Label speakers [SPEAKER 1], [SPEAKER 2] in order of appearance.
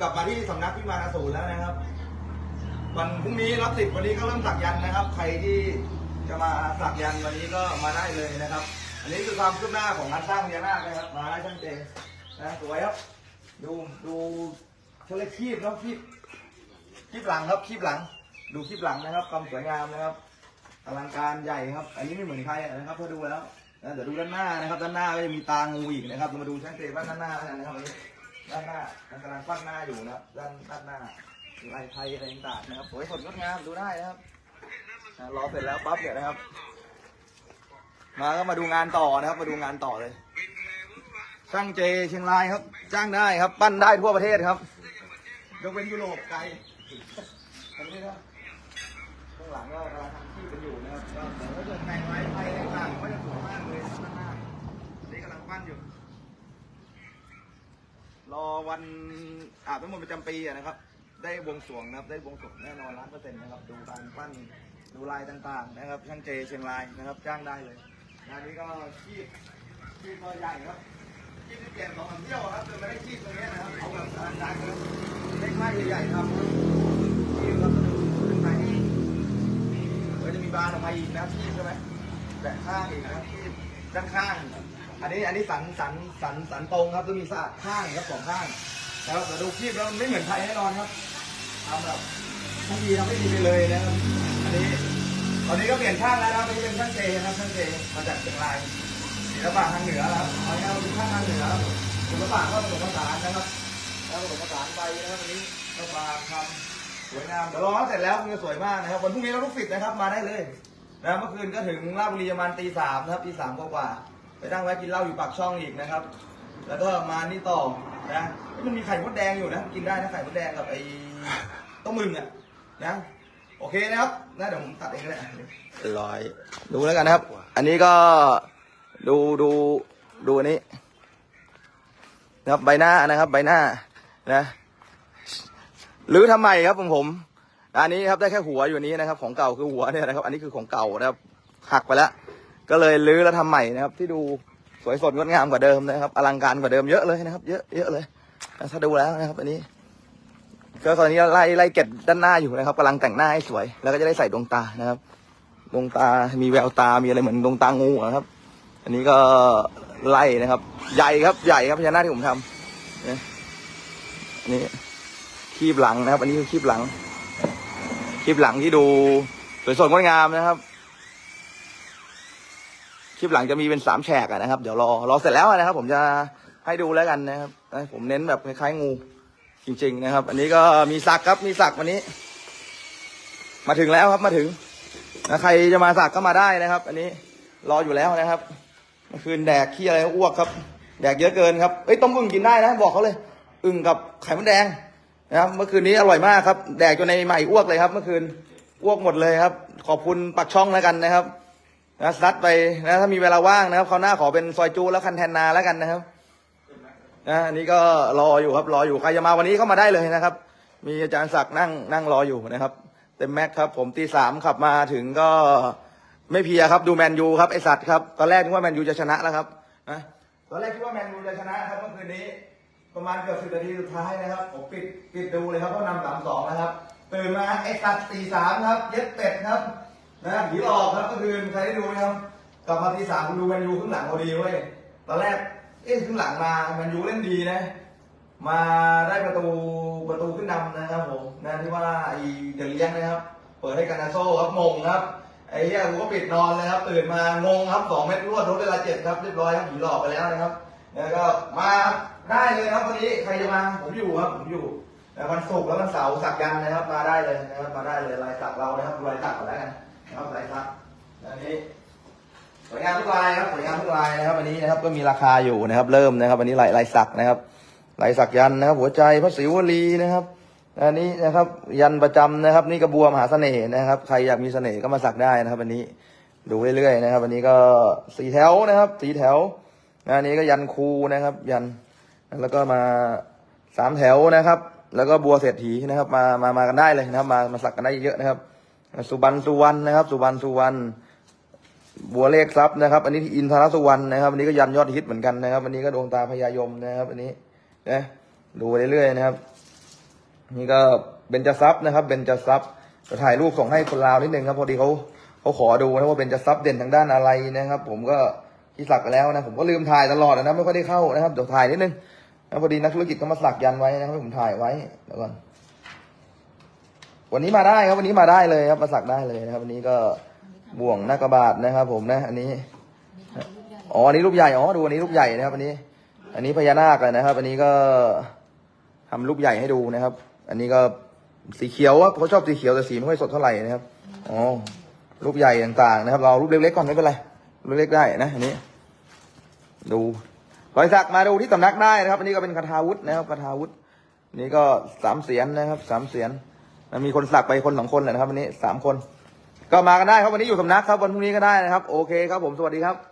[SPEAKER 1] กลับมาที่สำนักพิมานอสูรแล้วนะครับ วันพรุ่งนี้รับสิบวันนี้ก็เริ่มสักยันต์นะครับ ใครที่จะมาสักยันต์วันนี้ก็มาได้เลยนะครับ อันนี้คือความคืบหน้าของการสร้างพญานาคนะครับ มาได้ช่างเจนะสวยครับ ดูดูเขาเรียกคีบครับคีบคีบหลังครับคีบหลัง ดูคีบหลังนะครับความสวยงามนะครับอลังการใหญ่ครับ อันนี้ไม่เหมือนใครนะครับถ้าดูแล้วนะเดี๋ยวดูด้านหน้านะครับ ด้านหน้าก็จะมีตางูอีกนะครับเรามาดูช่างเจบ้านด้านหน้านะครับ ด้านหน้ามันกำลังฟัดหน้าอยู่นะครับด้านด้านหน้าลายไทยอะไรต่างๆนะครับสวยสดงดงามดูได้นะครับอ่ารอเสร็จแล้วปั๊บเนี่ยนะครับ มาก็มาดูงานต่อนะครับ มาดูงานต่อเลย ช่างเจเชียงรายครับ จ้างได้ครับ ปั้นได้ทั่วประเทศครับยกเว้นยุโรปไกลอันนี้ก็ข้างหลังก็กำลังทำที่กันอยู่นะครับก็แต่ถ้าเกิดแต่งลายไทยต่างๆก็จะสวยมากเลยครับด้านหน้านี่กำลังปั้นอยู่ รอวันอาบน้ำมนต์ประจำปีอะนะครับ ได้บวงสรวงนะครับ ได้บวงสรวงแน่นอนล้านเปอร์เซ็นต์นะครับ ดูการปั้นดูลายต่างๆ นะครับ ช่างเจเชียงรายนะครับ จ้างได้เลยงานนี้ก็ชีพชีพก็ใหญ่ครับชีพที่เปลี่ยนสองสามเที่ยวครับจนไม่ได้ชีพตรงนี้นะครับเอาแบบอลังการครับเล็กมากใหญ่ๆครับชีพครับดูขึ้นไปก็จะมีบานออกมาอีกนะครับชีพใช่ไหมแบะข้างอีกนะครับชีพด้านข้าง อันนี้อันนี้สันสันสันสันตรงครับต้องมีสะอาดข้างครับสองข้างนะครับแต่ดูคลิปแล้วไม่เหมือนไทยแน่นอนครับทำแบบไม่ดีทำไม่ดีไปเลยนะครับอันนี้ตอนนี้ก็เปลี่ยนช่างแล้วนะครับนนี้เป็นช่างเจนะครับช่างเจมาจากเชียงรายศิลปะทางเหนือครับเอาง่ายๆว่าเป็นช่างทางเหนือศิลปะก็ผสมผสานนะครับแล้วผสมผสานไปนะครับวันนี้ก็มาทำสวยงามเดี๋ยวรอให้เสร็จแล้วคงจะสวยมากนะครับวันพรุ่งนี้เราลูกศิษย์นะครับมาได้เลยนะเมื่อคืนก็ถึงราชบุรีประมาณตีสามนะครับตีสามกว่า ไปนั่งแวะกินเหล้าอยู่ปากช่องอีกนะครับ แล้วก็มานี่ต่อนะมันมีไข่มดแดงอยู่นะกินได้นะไข่มดแดงกับไอ้ต้มมึงอะนะโอเคนะครับนะเดี๋ยวผมตัดเองก็ได้
[SPEAKER 2] ร้อย
[SPEAKER 1] ดูแล้วกันนะครับ อันนี้ก็ดูดูดูอันนี้นะครับใบหน้านะครับใบหน้านะหรือทำไมครับผมผม อันนี้ครับได้แค่หัวอยู่นี้นะครับ ของเก่าคือหัวเนี่ยนะครับ อันนี้คือของเก่านะครับหักไปแล้ว ก็เลยรื้อแล้วทำใหม่นะครับ ที่ดูสวยสดงดงามกว่าเดิมนะครับ อลังการกว่าเดิมเยอะเลยนะครับ เยอะเยอะเลยถ้าดูแล้วนะครับอันนี้ก็ตอนนี้ไล่ไล่เก็บด้านหน้าอยู่นะครับกำลังแต่งหน้าให้สวย แล้วก็จะได้ใส่ดวงตานะครับดวงตามีแววตามีอะไรเหมือนดวงตางูอะครับ อันนี้ก็ไล่นะครับ ใหญ่ครับใหญ่ครับพญานาคที่ผมทำเนี่ยอันนี้คีบหลังนะครับ อันนี้คือคีบหลัง คีบหลังที่ดูสวยสดงดงามนะครับ คลิปหลังจะมีเป็นสามแฉกอะนะครับ เดี๋ยวรอรอเสร็จแล้วนะครับ ผมจะให้ดูแล้วกันนะครับผมเน้นแบบคล้ายๆงูจริง ๆ นะครับ อันนี้ก็มีสักครับมีสักวันนี้ มาถึงแล้วครับมาถึงนะใครจะมาสักก็มาได้นะครับ อันนี้รออยู่แล้วนะครับเมื่อคืนแดกขี้อะไรอ้วกครับ แดกเยอะเกินครับเอ้ยต้มอึ่งกินได้นะบอกเขาเลย อึ่งกับไข่มดแดงนะครับเมื่อคืนนี้อร่อยมากครับ แดกจนในใหม่อ้วกเลยครับ เมื่อคืนอ้วกหมดเลยครับ ขอบคุณปักช่องแล้วกันนะครับ นะซัดไปนะถ้ามีเวลาว่างนะครับเขาวหน้าขอเป็นซอยจูแล้วคันแทนนาแล้วกันนะครับนะอันนี้ก็รออยู่ครับรออยู่ใครจะมาวันนี้เข้ามาได้เลยนะครับ มีอาจารย์ศักดิ์นั่งนั่งรออยู่นะครับ เต็มแม็กครับ ผมตีสามขับมาถึงก็ไม่เพียครับดูแมนยูครับไอสัตว์ครับตอนแรกนึกว่าแมนยูจะชนะแล้วครับนะตอนแรกคิดว่าแมนยูจะชนะครับเมื่อคืนนี้ ประมาณเกือบสิบนาทีสุดท้ายนะครับผมปิดปิดดูเลยครับเพราะนำสามสองนะครับตื่นมาไอสัตว์ตีสามครับ เย็ดเป็ดครับ นะผีหลอกครับก็คือใครได้ดูไหมครับกลับมาทีสามคุณดูแมนยูครึ่งหลังพอดีเว้ยตอนแรกเอ๊ะครึ่งหลังมาแมนยูเล่นดีนะ มาได้ประตูประตูขึ้นนำนะครับผมนะที่ว่าไอเดลเลียงนะครับ เปิดให้กันนาโซครับมงครับไอ้เหี้ยกูก็ปิดนอนเลยครับตื่นมางงครับสองเม็ดรวดทดเวลาเจ็ดครับเรียบร้อยครับผีหลอกไปแล้วนะครับแล้วก็มาได้เลยครับวันนี้ใครจะมาผมอยู่ครับผมอยู่แต่วันศุกร์แล้ววันเสาร์สักยันนะครับมาได้เลยนะครับมาได้เลยลายสักเรานะครับลายสักก่อนแล้วกัน นะครับลายสักอันนี้สวยงามทุกลายครับสวยงามทุกลายนะครับวันนี้นะครับก็มีราคาอยู่นะครับ เริ่มนะครับวันนี้ลายลายสักนะครับลายสักยันนะครับ หัวใจพระศิวลีนะครับ อันนี้นะครับ ยันประจำนะครับ นี่กระบัวมหาเสน่ห์นะครับ ใครอยากมีเสน่ห์ก็มาสักได้นะครับวันนี้ดูเรื่อยๆนะครับวันนี้ก็สีแถวนะครับสีแถวอันนี้ก็ยันครูนะครับ ยันแล้วก็มาสามแถวนะครับ แล้วก็บัวเศรษฐีนะครับ มามามากันได้เลยนะครับ มามาสักกันได้เยอะนะครับ สุบรรณสุวรรณนะครับ สุบรรณสุวรรณบัวเลขทรัพย์นะครับ อันนี้ที่อินทรสุวรรณนะครับ อันนี้ก็ยันยอดฮิตเหมือนกันนะครับ อันนี้ก็ดวงตาพญายมนะครับ อันนี้นะดูไปเรื่อยๆนะครับ นี่ก็เบนจซับนะครับ เบนจซับจะถ่ายรูปส่งให้คนลาวนิดนึงครับ พอดีเขาเขาขอดูนะว่าเบนจซับเด่นทางด้านอะไรนะครับ ผมก็ที่สักไปแล้วนะ ผมก็ลืมถ่ายตลอดนะไม่ค่อยได้เข้านะครับเดี๋ยวถ่ายนิดนึงนะพอดีนักธุรกิจเขามาสักยันไว้นะครับให้ผมถ่ายไว้เดี๋ยวก่อน วันนี้มาได้ครับวันนี้มาได้เลยครับมาสักได้เลยนะครับ วันนี้ก็บ่วงหน้ากระบาดนะครับ ผมนะ อันนี้อ๋ออันนี้รูปใหญ่อ๋อดูอันนี้รูปใหญ่นะครับ อันนี้ อันนี้พญานาคเลยนะครับ อันนี้ก็ทำรูปใหญ่ให้ดูนะครับ อันนี้ก็สีเขียวอะเขาชอบสีเขียวแต่สีไม่ค่อยสดเท่าไหร่นะครับอ๋อรูปใหญ่ต่างๆนะครับ เรารูปเล็กๆก่อนไม่เป็นไรรูปเล็กได้นะ อันนี้ ดูรอยสักมาดูที่สำนักได้นะครับ อันนี้ก็เป็นคาถาวุธนะครับคาถาวุธนี่ก็สามเสียนนะครับสามเสียน มันมีคนสักไปคนสองคนแหละนะครับวันนี้สามคน ก็มากันได้ครับวันนี้อยู่สำนักครับวันพรุ่งนี้ก็ได้นะครับ โอเคครับผมสวัสดีครับ